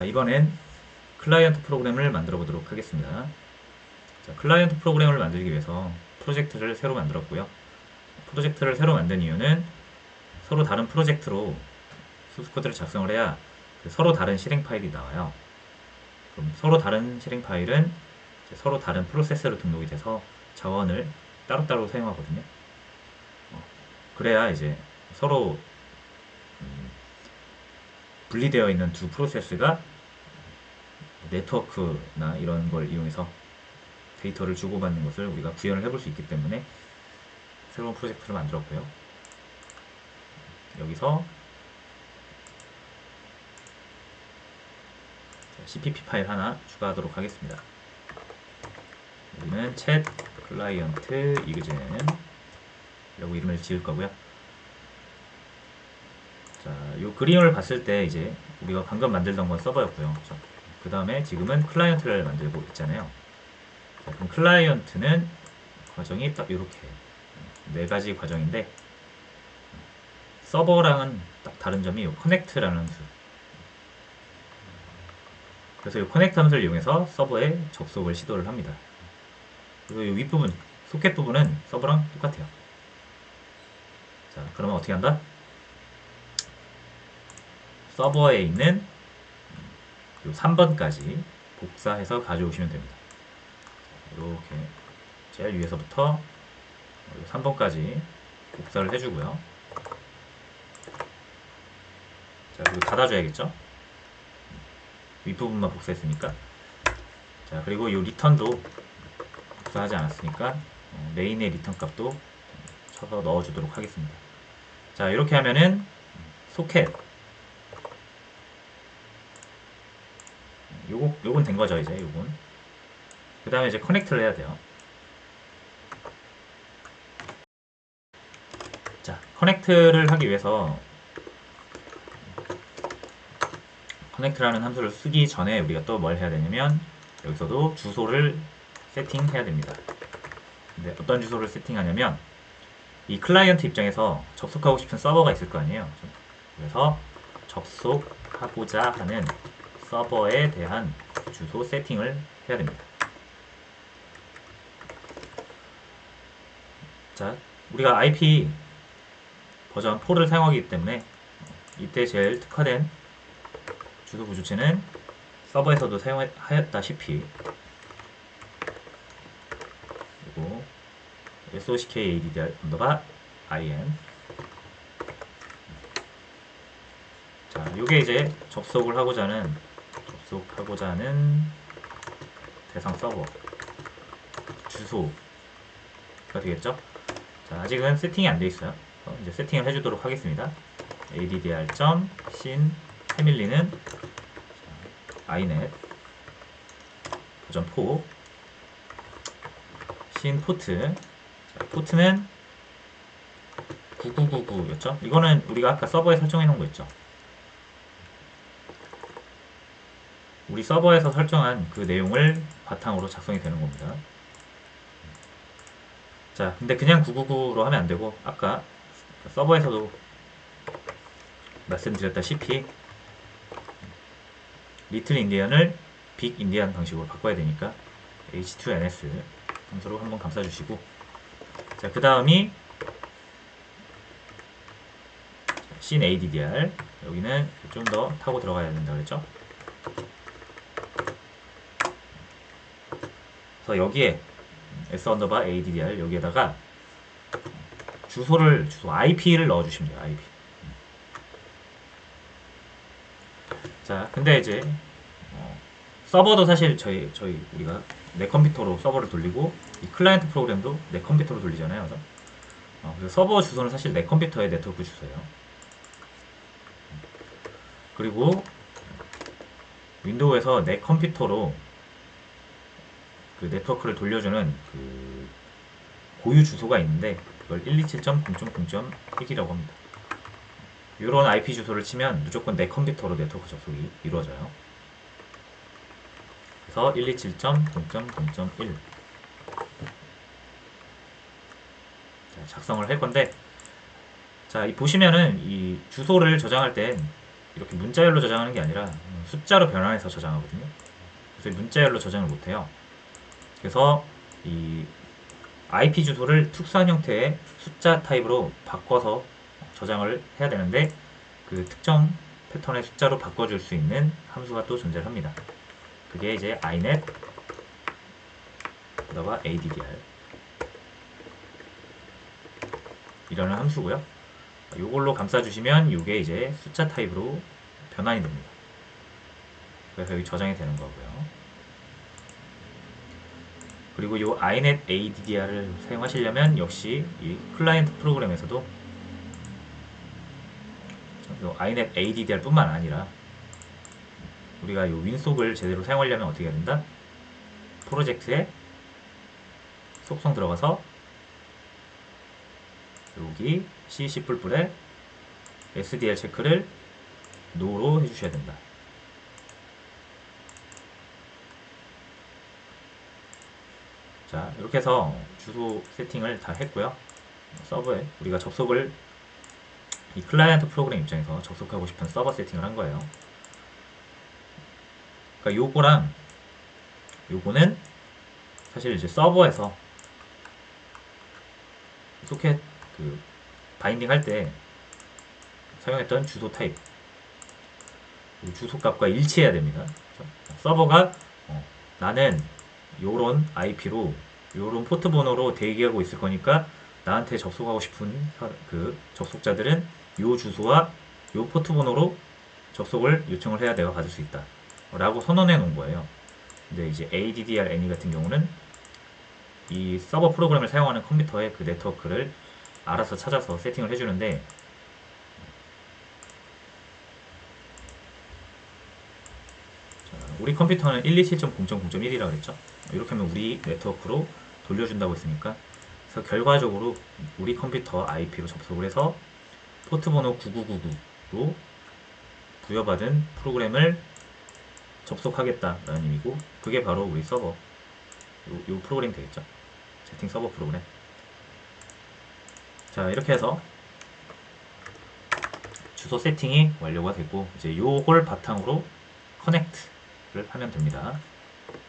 자, 이번엔 클라이언트 프로그램을 만들어 보도록 하겠습니다. 자, 클라이언트 프로그램을 만들기 위해서 프로젝트를 새로 만들었고요. 프로젝트를 새로 만든 이유는 서로 다른 프로젝트로 소스 코드를 작성을 해야 그 서로 다른 실행 파일이 나와요. 그럼 서로 다른 실행 파일은 서로 다른 프로세스로 등록이 돼서 자원을 따로따로 사용하거든요. 어, 그래야 이제 서로 음, 분리되어 있는 두 프로세스가 네트워크나 이런 걸 이용해서 데이터를 주고받는 것을 우리가 구현을 해볼 수 있기 때문에 새로운 프로젝트를 만들었고요. 여기서 CPP 파일 하나 추가하도록 하겠습니다. 여기는 챗 클라이언트 이그젠 라고 이름을 지을 거고요. 자, 요 그림을 봤을 때 이제 우리가 방금 만들던 건 서버였고요. 그 다음에 지금은 클라이언트를 만들고 있잖아요. 자, 그럼 클라이언트는 과정이 딱 이렇게 네 가지 과정인데 서버랑은 딱 다른 점이 요 커넥트라는 함수. 그래서 이 커넥트 함수를 이용해서 서버에 접속을 시도를 합니다. 그리고 이 윗부분, 소켓 부분은 서버랑 똑같아요. 자, 그러면 어떻게 한다? 서버에 있는 요 3번까지 복사해서 가져오시면 됩니다. 이렇게 제일 위에서부터 요 3번까지 복사를 해주고요. 자, 그리고 닫아줘야겠죠? 윗부분만 복사했으니까. 자, 그리고 이 리턴도 복사하지 않았으니까 어, 메인의 리턴 값도 쳐서 넣어주도록 하겠습니다. 자, 이렇게 하면은 소켓 요거 요건 된 거죠 이제 요건. 그 다음에 이제 커넥트를 해야 돼요. 자 커넥트를 하기 위해서 커넥트라는 함수를 쓰기 전에 우리가 또 뭘 해야 되냐면 여기서도 주소를 세팅해야 됩니다. 근데 어떤 주소를 세팅하냐면 이 클라이언트 입장에서 접속하고 싶은 서버가 있을 거 아니에요. 그래서 접속하고자 하는 서버에 대한 주소 세팅을 해야 됩니다. 자, 우리가 IP 버전 4를 사용하기 때문에 이때 제일 특화된 주소 구조체는 서버에서도 사용하였다시피 그리고 sockADDR 언더바 IN 자, 요게 이제 접속을 하고자 하는 접속하고자 하는 대상 서버 주소가 되겠죠? 자, 아직은 세팅이 안 돼 있어요. 어, 이제 세팅을 해주도록 하겠습니다. addr.sin 패밀리는 inet 버전 4 sin 포트 자, 포트는 9999였죠? 이거는 우리가 아까 서버에 설정해 놓은 거 있죠? 우리 서버에서 설정한 그 내용을 바탕으로 작성이 되는 겁니다. 자, 근데 그냥 999로 하면 안 되고 아까 서버에서도 말씀드렸다시피 리틀 인디언을 빅 인디언 방식으로 바꿔야 되니까 h2ns 함수로 한번 감싸주시고 자, 그 다음이 sin addr 여기는 좀 더 타고 들어가야 된다 그랬죠? 그래서 여기에 s 언더바 addr 여기에다가 주소를 주소 IP를 넣어주시면 돼요. IP. 자, 근데 이제 어, 서버도 사실 저희 저희 우리가 내 컴퓨터로 서버를 돌리고 이 클라이언트 프로그램도 내 컴퓨터로 돌리잖아요. 그래서, 어, 그래서 서버 주소는 사실 내 컴퓨터의 네트워크 주소예요. 그리고 윈도우에서 내 컴퓨터로 그 네트워크를 돌려주는 그 고유 주소가 있는데 그걸 127.0.0.1이라고 합니다. 이런 IP 주소를 치면 무조건 내 컴퓨터로 네트워크 접속이 이루어져요. 그래서 127.0.0.1 작성을 할 건데 자, 이 보시면은 이 주소를 저장할 땐 이렇게 문자열로 저장하는 게 아니라 숫자로 변환해서 저장하거든요. 그래서 문자열로 저장을 못해요. 그래서 이 IP 주소를 특수한 형태의 숫자 타입으로 바꿔서 저장을 해야 되는데 그 특정 패턴의 숫자로 바꿔줄 수 있는 함수가 또 존재를 합니다. 그게 이제 inet 그다가 addr 이라는 함수고요. 이걸로 감싸주시면 이게 이제 숫자 타입으로 변환이 됩니다. 그래서 여기 저장이 되는 거고요. 그리고 이 inet addr을 사용하시려면 역시 이 클라이언트 프로그램에서도 요 inet addr 뿐만 아니라 우리가 이 윈속을 제대로 사용하려면 어떻게 해야 된다? 프로젝트에 속성 들어가서 여기 cc 뿔뿔에 sdl 체크를 no로 해주셔야 된다. 자 이렇게 해서 주소 세팅을 다 했고요. 서버에 우리가 접속을 이 클라이언트 프로그램 입장에서 접속하고 싶은 서버 세팅을 한 거예요. 그러니까 요거랑 요거는 사실 이제 서버에서 소켓 그 바인딩 할 때 사용했던 주소 타입 이 주소 값과 일치해야 됩니다. 그렇죠? 서버가 어, 나는 요런 IP로 요런 포트 번호로 대기하고 있을 거니까 나한테 접속하고 싶은 사- 그 접속자들은 요 주소와 요 포트 번호로 접속을 요청을 해야 내가 받을 수 있다. 라고 선언해 놓은 거예요. 근데 이제 ADDR ANY 같은 경우는 이 서버 프로그램을 사용하는 컴퓨터의 그 네트워크를 알아서 찾아서 세팅을 해주는데 자, 우리 컴퓨터는 127.0.0.1이라고 그랬죠. 이렇게 하면 우리 네트워크로 돌려준다고 했으니까. 그래서 결과적으로 우리 컴퓨터 IP로 접속을 해서 포트 번호 9999로 부여받은 프로그램을 접속하겠다라는 의미고 그게 바로 우리 서버. 요, 요 프로그램 되겠죠? 채팅 서버 프로그램. 자 이렇게 해서 주소 세팅이 완료가 됐고 이제 요걸 바탕으로 커넥트 를 하면 됩니다